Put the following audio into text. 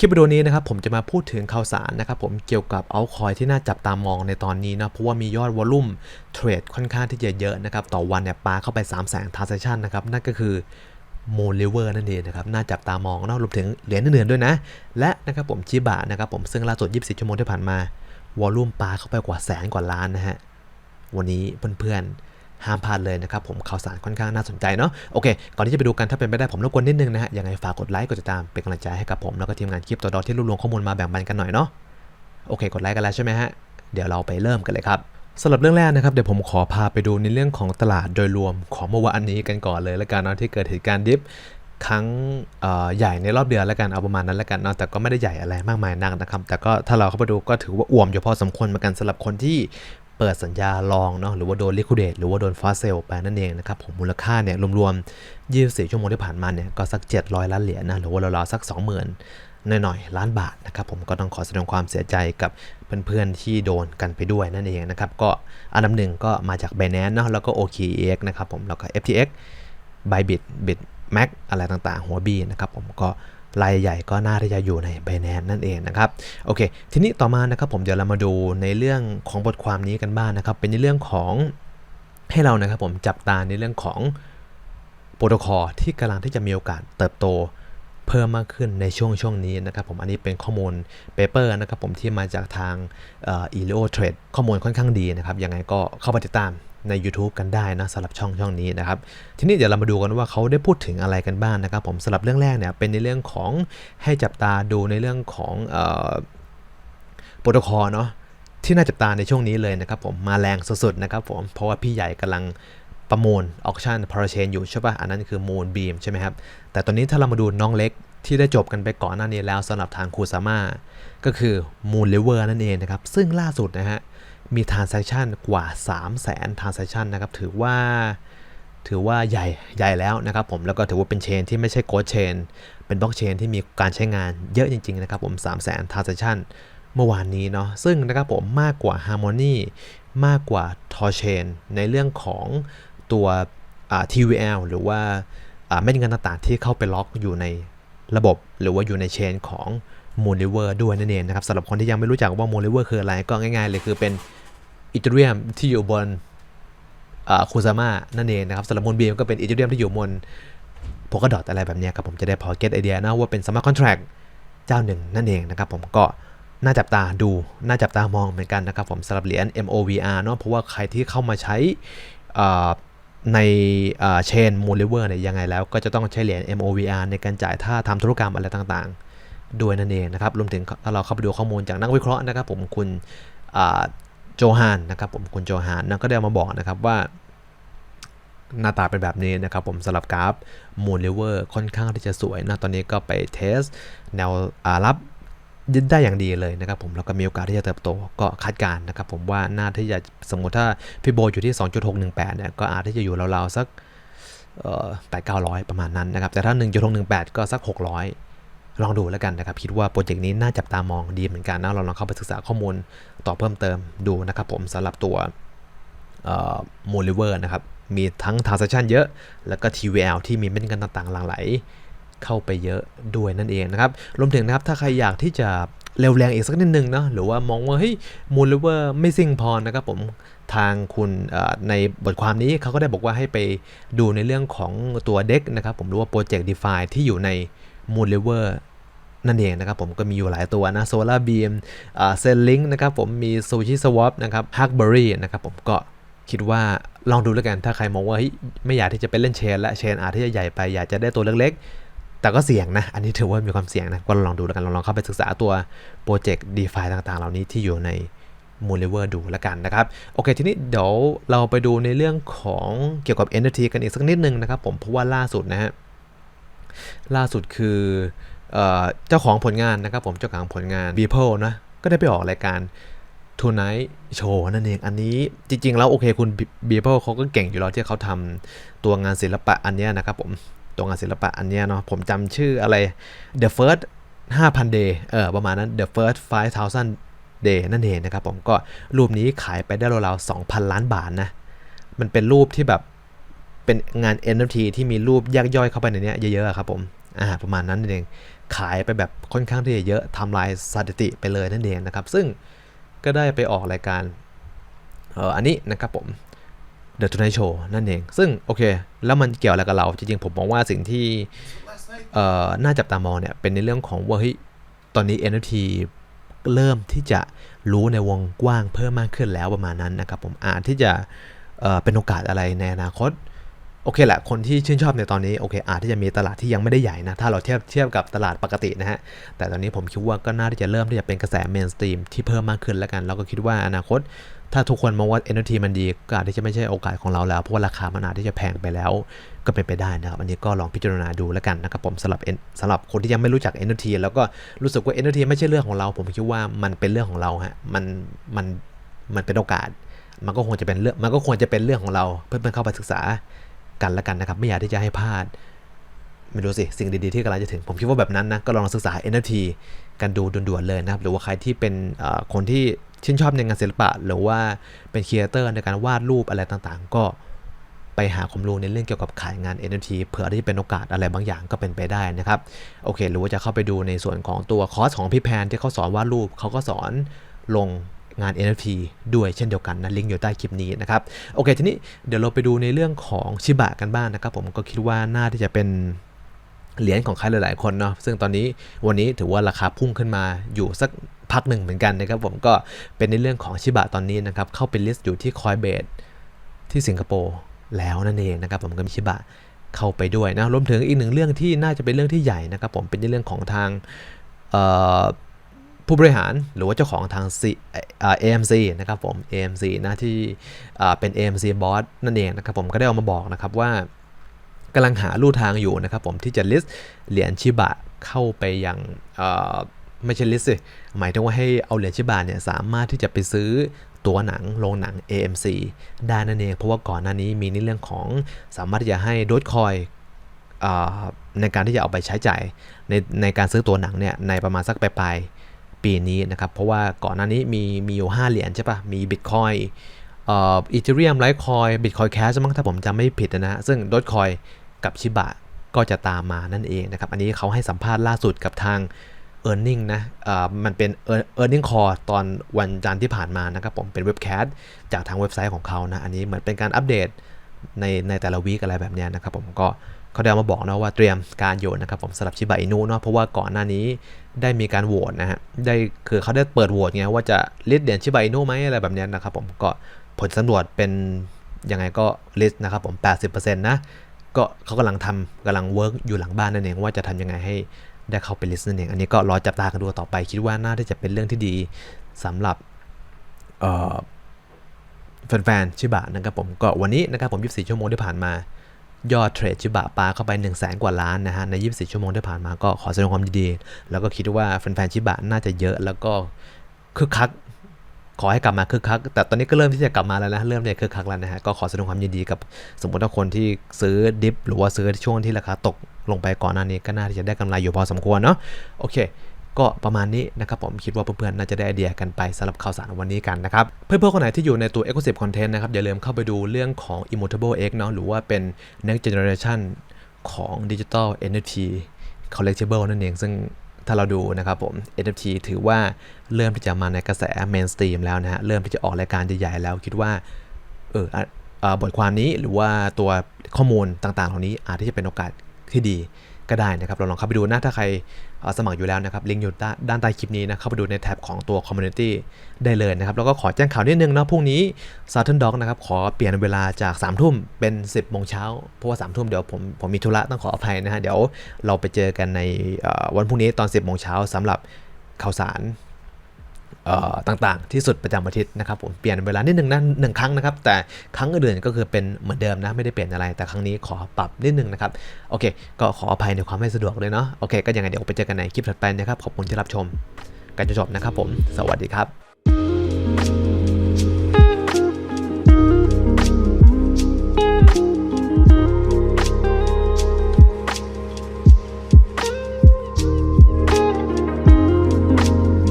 คลิปวิดีโอนี้นะครับผมจะมาพูดถึงข่าวสารนะครับผมเกี่ยวกับเอาคอยที่น่าจับตามองในตอนนี้นะเพราะว่ามียอดวอลลุ่มเทรดค่อนข้างที่จะเยอะนะครับต่อวันเนี่ยปาเข้าไป 3 0 0 0 0 0ทาร์เซชันนะครับนั่นก็คือ m o o n River นั่นเองนะครับน่าจับตามองนอะรวมถึงเหรียญอื่นๆด้วยนะ และนะครับผมชิบะนะครับผมซึ่งล่าสุด 24 ชั่วโมงที่ผ่านมาวอลลุ่มปาเข้าไปกว่าแสนกว่าล้านนะฮะวันนี้เพื่อนๆ ห้ามพลาดเลยนะครับผมข่าวสารค่อนข้างน่าสนใจเนาะโอเคก่อนที่จะไปดูกันถ้าเป็นไปได้ผมรบกวนนิดนึงนะฮะยังไงฝากกดไลค์กดติดตามเป็นกำลังใจให้กับผมแล้วก็ทีมงานคลิปตัวดอที่รวบรวมข้อมูลมาแบ่งปันกันหน่อยเนาะโอเค กดไลค์กันแล้วใช่ไหมฮะเดี๋ยวเราไปเริ่มกันเลยครับสำหรับเรื่องแรกนะครับเดี๋ยวผมขอพาไปดูในเรื่องของตลาดโดยรวมของเมื่อวานนี้กันก่อนเลยแล้วกันเนาะที่เกิดเหตุการณ์ดิฟครั้งใหญ่ในรอบเดือนแล้วกันเอาประมาณนั้นแล้วกันเนาะแต่ก็ไม่ได้ใหญ่อะไรมากมายนักนะครับแต่ก็ถ้าเราเข้าไปดูก็ถือว่าอ่วมอยู่พอสมควรเหมือนกันสำหรับคนที่ เปิดสัญญาลองเนาะหรือว่าโดนลิค i เด e หรือว่าโดนฟาเซลไปนั่นเองนะครับผมมูลค่าเนี่ยรวมๆ24 ชั่วโมงที่ผ่านมาเนี่ยก็สัก 700 ล้านเหรียญนะหรือว่าราวๆสัก 20,000หน่อยๆล้านบาทนะครับผมก็ต้องขอแสดงความเสียใจกับเพื่อนๆที่โดนกันไปด้วยนั่นเองนะครับก็อันดับหนึ่งก็มาจาก b บ n a n c e เนาะแล้วก็ OKX นะครับผมแล้วก็ FTX Bybit Bit Mac อะไรต่างๆ หัวบีนะครับผมก็ รายใหญ่ก็น่าที่จะอยู่ใน b บ n a n c e นั่นเองนะครับโอเค ทีนี้ต่อมานะครับผมเดี๋ยวเรามาดูในเรื่องของบทความนี้กันบ้างนะครับ เป็นในเรื่องของให้เรานะครับผมจับตาในเรื่องของโปรโตคอลที่กำลังที่จะมีโอกาสเติบโต เพิ่มมากขึ้นในช่วงช่วงนี้นะครับผมอันนี้เป็นข้อมูลเปเปอร์นะครับผมที่มาจากทางอีเลโอเทรดข้อมูลค่อนข้างดีนะครับยังไงก็เข้าไปติดตามใน YouTube กันได้นะสำหรับช่องช่องนี้นะครับ ทีนี้เดี๋ยวเรามาดูกันว่าเขาได้พูดถึงอะไรกันบ้างนะครับ ผมสำหรับเรื่องแรกเนี่ยเป็นในเรื่องของให้จับตาดูในเรื่องของโปรโตคอลเนาะที่น่าจับตาในช่วงนี้เลยนะครับผมมาแรงสุดๆนะครับผมเพราะว่าพี่ใหญ่กำลัง ประมูลออคชั่นพาราเชนอยู่ใช่ป่ะ อันนั้นคือมูนบีมใช่ไหมครับ แต่ตอนนี้ถ้าเรามาดูน้องเล็กที่ได้จบกันไปก่อนหน้านี้แล้วสำหรับทางคูซาม่าก็คือ Moon River นั่นเองนะครับ ซึ่งล่าสุดนะฮะมี transaction กว่า 3 0 0 0 0 0 transaction นะครับ ถือว่าถือว่าใหญ่ใหญ่แล้วนะครับผมแล้วก็ถือว่าเป็นเชนที่ไม่ใช่โกดเชนเป็นบล็อกเชนที่มีการใช้งานเยอะจริง ๆ นะครับผม3 0 0 0 0 0 transaction เมื่อวานนี้เนาะซึ่งนะครับผมมากกว่า Harmony มากกว่า t o r c h a i n ในเรื่องของ ตัว TVL หรือว่าเม็ดเงินต่างๆที่เข้าไปล็อกอยู่ในระบบ หรือว่าอยู่ในเชนของ Moon River ด้วยนั่นเองนะครับสำหรับคนที่ยังไม่รู้จักว่า Moon River คืออะไรก็ง่ายๆเลยคือเป็นอีเทเรียมที่อยู่บนคูซาม่านั่นเองนะครับสำหรับมูลบีมก็เป็นอีเทเรียมที่อยู่บนโพกดอทอะไรแบบนี้ครับผมจะได้พอเก็ตไอเดียนะว่าเป็นสมาร์ทคอนแท็กเจ้าหนึ่งนั่นเองนะครับผมก็น่าจับตาดู น่าจับตามองเหมือนกันนะครับผมสำหรับเหรียญ MOVR เนาะเพราะว่าใครที่เข้ามาใช้ ในเชนมูลเลเวอร์เนี่ยยังไงแล้วก็จะต้องใช้เหรียญ MOVR ในการจ่ายถ้าทำธุรกรรมอะไรต่างๆ ด้วยนั่นเองนะครับ รวมถึงถ้าเราเข้าไปดูข้อมูลจากนักวิเคราะห์นะครับผมคุณโจฮานนะครับผมคุณโจฮานนะก็ได้มาบอกนะครับว่าหน้าตาเป็นแบบนี้นะครับผมสำหรับกราฟมูลเลเวอร์ค่อนข้างที่จะสวยนะตอนนี้ก็ไปเทสแนวรับ ยึดได้อย่างดีเลยนะครับผมแล้วก็มีโอกาสที่จะเติบโตก็คาดการณ์นะครับผมว่าน่าที่จะสมมติถ้าพี่โบอยู่ที่ 2.618เนี่ยก็อาจที่จะอยู่ราวๆสักแปดเก้าร้อยประมาณนั้นนะครับ แต่ถ้า 1.618 ก็สัก 600 ลองดูแล้วกันนะครับ คิดว่าโปรเจกต์นี้น่าจับตามองดีเหมือนกันนะเราลองเข้าไปศึกษาข้อมูลต่อเพิ่มเติมดูนะครับผมสำหรับตัวมูลเลเวอร์นะครับ มีทั้ง transaction เยอะ แล้วก็ TVL ที่มีเม็ดเงินต่างๆหลั่งไหล เข้าไปเยอะด้วยนั่นเองนะครับ รวมถึงนะครับถ้าใครอยากที่จะเร็วแรงอีกสักนิดนึงเนาะหรือว่ามองว่าเฮ้ยมูลเลเวอร์ไม่ซิ่งพอนะครับผมทางคุณในบทความนี้เขาก็ได้บอกว่าให้ไปดูในเรื่องของตัวเด็กนะครับผมหรือว่าโปรเจกต์ DeFi ที่อยู่ในมูลเลเวอร์นั่นเองนะครับผมก็มีอยู่หลายตัวนะ Solar Beam เซลลิงนะครับผมมี Sushi Swap นะครับ Huckberry นะครับผมก็คิดว่าลองดูแล้วกันถ้าใครมองว่าไม่อยากที่จะไปเล่นเชนและเชนอาจที่จะใหญ่ไปอยากจะได้ตัวเล็กๆ แต่ก็เสี่ยงนะ อันนี้ถือว่ามีความเสี่ยงนะ ก็ลองดูแล้วกัน ลองลองเข้าไปศึกษาตัวโปรเจกต์ d e f าต่างๆ เหล่านี้ที่อยู่ใน m o o n r i v e r ดูแล้วกันนะครับ โอเค ทีนี้เดี๋ยวเราไปดูในเรื่องของเกี่ยวกับ NFT กันอีกสักนิดนึงนะครับผม เพราะว่าล่าสุดนะฮะ ล่าสุดคือเจ้าของผลงานนะครับผม เจ้าของผลงาน Beeple นะ ก็ได้ไปออกรายการทูไนท์โชว์นั่นเอง อันนี้จริง ๆ แล้วโอเคคุณบีเบิลเขาก็เก่งอยู่แล้วที่เขาทำตัวงานศิลปะอันนี้นะครับผม ตัวงานศิลปะอันนี้เนาะผมจำชื่ออะไร The First 5,000 Day เออประมาณนั้น The First 5,000 Day นั่นเองนะครับผมก็รูปนี้ขายไปได้ราวๆ2,000 ล้านบาทนะ มันเป็นรูปที่แบบเป็นงาน NFT ที่มีรูปแยกย่อยเข้าไปในนี้เยอะๆครับผมอ่าประมาณนั้นเองขายไปแบบค่อนข้างที่จะเยอะทำลายสถิติไปเลยนั่นเองนะครับ ซึ่งก็ได้ไปออกรายการเอ่ออันนี้นะครับผม The Tonight Show นั่นเอง ซึ่งโอเค แล้วมันเกี่ยวอะไรกับเรา จริงๆ ผมมองว่าสิ่งที่น่าจับตามองเนี่ย เป็นในเรื่องของว่าเฮ้ยตอนนี้ NFT เริ่มที่จะรู้ในวงกว้างเพิ่มมากขึ้นแล้วประมาณนั้นนะครับ ผมอาจที่จะเเป็นโอกาสอะไรในอนาคต โอเคแหละคนที่ชื่นชอบในตอนนี้โอเคอาจที่จะมีตลาดที่ยังไม่ได้ใหญ่นะถ้าเราเทียบเทียบกับตลาดปกตินะฮะแต่ตอนนี้ผมคิดว่าก็น่าที่จะเริ่มที่จะเป็นกระแสเมนสตรีมที่เพิ่มมากขึ้นแล้วกัน แล้วก็คิดว่าอนาคต ถ้าทุกคนมองว่า NFT มันดีก็อาจที่จะไม่ใช่โอกาสของเราแล้วเพราะว่าราคามันอาจที่จะแพงไปแล้ว ก็เป็นไปได้นะครับอันนี้ก็ลองพิจารณาดูแล้วกันนะครับผมสำหรับสำหรับคนที่ยังไม่รู้จัก NFT แล้วก็รู้สึกว่า NFT ไม่ใช่เรื่องของเรา ผมคิดว่ามันเป็นเรื่องของเราฮะมันมันมันเป็นโอกาส มันก็ควรจะเป็นเรื่องมันก็ควรจะเป็นเรื่องของเราเพื่อนๆเข้าไปศึกษา กันแล้วกันนะครับ ไม่อยากที่จะให้พลาด ไม่รู้สิ สิ่งดีๆที่กำลังจะถึง ผมคิดว่าแบบนั้นนะ ก็ลองศึกษา NFT กันดูด่วนๆเลยนะครับ หรือว่าใครที่เป็นคนที่ชื่นชอบในงานศิลปะ หรือว่าเป็นครีเอเตอร์ในการวาดรูปอะไรต่างๆ ก็ไปหาความรู้ในเรื่องเกี่ยวกับขายงาน NFT เผื่อที่เป็นโอกาสอะไรบางอย่างก็เป็นไปได้นะครับ โอเค หรือว่าจะเข้าไปดูในส่วนของตัวคอร์สของพี่แพนที่เขาสอนวาดรูปเขาก็สอนลง งาน NFT ด้วยเช่นเดียวกันนะลิงก์อยู่ใต้คลิปนี้นะครับโอเคทีนี้เดี๋ยวเราไปดูในเรื่องของชิบะกันบ้างนะครับ ผมก็คิดว่าน่าที่จะเป็นเหรียญของใครหลาย ๆ คนเนาะซึ่งตอนนี้วันนี้ถือว่าราคาพุ่งขึ้นมาอยู่สักพักหนึ่งเหมือนกันนะครับ ผมก็เป็นในเรื่องของชิบะตอนนี้นะครับ เข้าเป็นลิสต์อยู่ที่คอยเบสที่สิงคโปร์แล้วนั่นเองนะครับผมก็มีชิบะเข้าไปด้วยนะรวมถึงอีกหนึ่งเรื่องที่น่าจะเป็นเรื่องที่ใหญ่นะครับ ผมเป็นในเรื่องของทางเอ่อ ผู้บริหารหรือว่าเจ้าของทาง C AMC นะครับผม AMC นะที่เป็น AMC Boss นั่นเองนะครับผมก็ได้ออกมาบอกนะครับว่ากำลังหาลู่ทางอยู่นะครับผมที่จะ list เหรียญชิบะเข้าไปยังไม่ใช่ list สิหมายถึงว่าให้เอาเหรียญชิบะเนี่ยสามารถที่จะไปซื้อตัวหนังโรงหนัง AMC ได้นั่นเองเพราะว่าก่อนหน้านี้มีในเรื่องของสามารถที่จะให้โดคอยในการที่จะเอาไปใช้จ่ายในในการซื้อตัวหนังเนี่ยในประมาณสักปลายๆ ปีนี้นะครับ เพราะว่าก่อนหน้านี้มีมีอยู่ 5 เหรียญใช่ปะมี Bitcoin เอ่ออีเทเรียมไลท์คอยบิตคอยแคชมั้งถ้าผมจำไม่ผิดนะฮะซึ่งด o คอยกับชิบะก็จะตามมานั่นเองนะครับ อันนี้เขาให้สัมภาษณ์ล่าสุดกับทาง e a r n i n g นะเอ่อมันเป็น e a r n i n g call ตอนวันจันทร์ที่ผ่านมานะครับผมเป็นเว็บแคสจากทางเว็บไซต์ของเขานะ อันนี้เหมือนเป็นการอัปเดตในในแต่ละวีคอะไรแบบนี้นะครับผมก็ เขาได้เอามาบอกนะว่าเตรียมการโยนนะครับผมสำหรับชิบะอินุเนาะเพราะว่าก่อนหน้านี้ได้มีการโหวตนะฮะได้คือเขาได้เปิดโหวตไงว่าจะลิสเหรียญชิบะอินุไหมอะไรแบบนี้นะครับผมก็ผลสำรวจเป็นยังไงก็ลิสต์นะครับผม 80%นะก็เขากำลังทำกำลังเวิร์กอยู่หลังบ้านนั่นเองว่าจะทำยังไงให้ได้เข้าไปลิสต์นั่นเองอันนี้ก็รอจับตากันดูต่อไป คิดว่าน่าที่จะเป็นเรื่องที่ดีสำหรับแฟนๆชิบะนะครับผมก็วันนี้นะครับผม 24 ชั่วโมงที่ผ่านมา ยอดเทรดชิบะปลาเข้าไป 1 0 0 0 0แสนกว่าล้านนะฮะ ใน 24 ชั่วโมงที่ผ่านมาก็ขอแสดงความยินดี แล้วก็คิดว่าแฟนๆชิบะน่าจะเยอะแล้วก็คึกคัก ขอให้กลับมาคึกคัก แต่ตอนนี้ก็เริ่มที่จะกลับมาแล้วนะ เริ่มเนี่ยคึกคักแล้วนะฮะ ก็ขอแสดงความยินดีกับสมมติว่าคนที่ซื้อดิฟหรือว่าซื้อช่วงที่ราคาตกลงไปก่อนหน้านี้ก็น่าที่จะได้กำไรอยู่พอสมควรเนาะโอเค ก็ประมาณนี้นะครับผมคิดว่าเพื่อนๆน่าจะได้ไอเดียกันไปสำหรับข่าวสารวันนี้กันนะครับ เพื่อนๆคนไหนที่อยู่ในตัว Exclusive Content นะครับอย่าลืมเข้าไปดูเรื่องของ Immutable X เนาะหรือว่าเป็น Next Generation ของ Digital NFT Collectible นั่นเองซึ่งถ้าเราดูนะครับผม NFT ถือว่าเริ่มที่จะมาในกระแส Mainstream แล้วนะฮะ เริ่มที่จะออกรายการใหญ่ๆแล้วคิดว่าเอออบทความนี้หรือว่าตัวข้อมูลต่างๆเหล่านี้อาจที่จะเป็นโอกาสที่ดี ก็ได้นะครับเราลองเข้าไปดูนะถ้าใครสมัครอยู่แล้วนะครับลิงก์อยู่ด้านใต้คลิปนี้นะเข้าไปดูในแท็บของตัว Community ได้เลยนะครับแล้วก็ขอแจ้งข่าวนิดนึงนะพรุ่งนี้ Southern Dog นะครับขอเปลี่ยนเวลาจาก3ามทุ่มเป็น 10บโมงเช้าเพราะว่า3ามทุ่มเดี๋ยวผมผมมีธุระต้องขออภัยนะฮะเดี๋ยวเราไปเจอกันในวันพรุ่งนี้ตอน 10บโมงเช้าสำหรับข่าวสาร ต่างๆ ที่สุดประจำอาทิตย์นะครับผมเปลี่ยนเวลานิดนึงนะหนึ่งครั้งนะครับ แต่ครั้งอื่นก็คือเป็นเหมือนเดิมนะไม่ได้เปลี่ยนอะไร แต่ครั้งนี้ขอปรับนิดนึงนะครับโอเค ก็ขออภัยในความไม่สะดวกเลยเนาะโอเคก็ยังไงเดี๋ยวไปเจอกันในคลิปถัดไปนะครับขอบคุณที่รับชมกันจนจบนะครับผม สวัสดีครับ